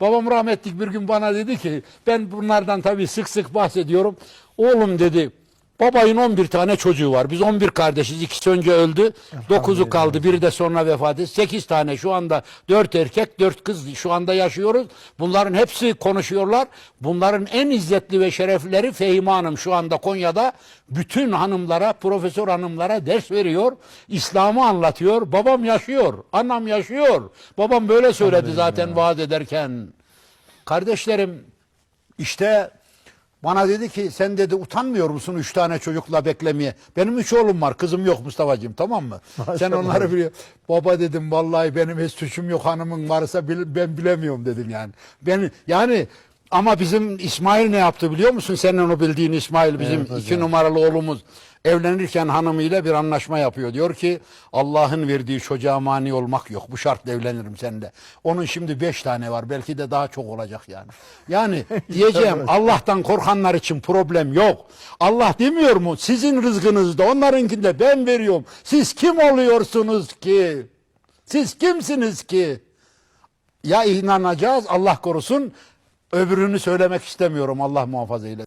Babam rahmetlik bir gün bana dedi ki ben bunlardan tabii sık sık bahsediyorum. Oğlum dedi babayın 11 tane çocuğu var. Biz 11 kardeşiz. İkisi önce öldü. 9'u kaldı. Biri de sonra vefat etti. 8 tane şu anda 4 erkek 4 kız şu anda yaşıyoruz. Bunların hepsi konuşuyorlar. Bunların en izzetli ve şerefleri Fehime Hanım şu anda Konya'da bütün hanımlara, profesör hanımlara ders veriyor. İslam'ı anlatıyor. Babam yaşıyor. Anam yaşıyor. Babam böyle söyledi zaten vaat ederken. Kardeşlerim işte bana dedi ki sen dedi utanmıyor musun üç tane çocukla beklemeye? Benim üç oğlum var kızım yok Mustafa'cığım tamam mı? Sen onları biliyor. Baba dedim vallahi benim hiç suçum yok hanımın varsa bil- ben bilemiyorum dedim yani. Ben yani ama bizim İsmail ne yaptı biliyor musun? Senin onu bildiğin İsmail bizim Evet hocam. iki numaralı oğlumuz evlenirken hanımıyla bir anlaşma yapıyor. Diyor ki Allah'ın verdiği çocuğa mani olmak yok. Bu şartla evlenirim seninle. Onun şimdi beş tane var. Belki de daha çok olacak yani. Yani diyeceğim Allah'tan korkanlar için problem yok. Allah demiyor mu? Sizin rızkınızda onlarınkinde ben veriyorum. Siz kim oluyorsunuz ki? Siz kimsiniz ki? Ya inanacağız Allah korusun. Öbürünü söylemek istemiyorum Allah muhafaza eylesin.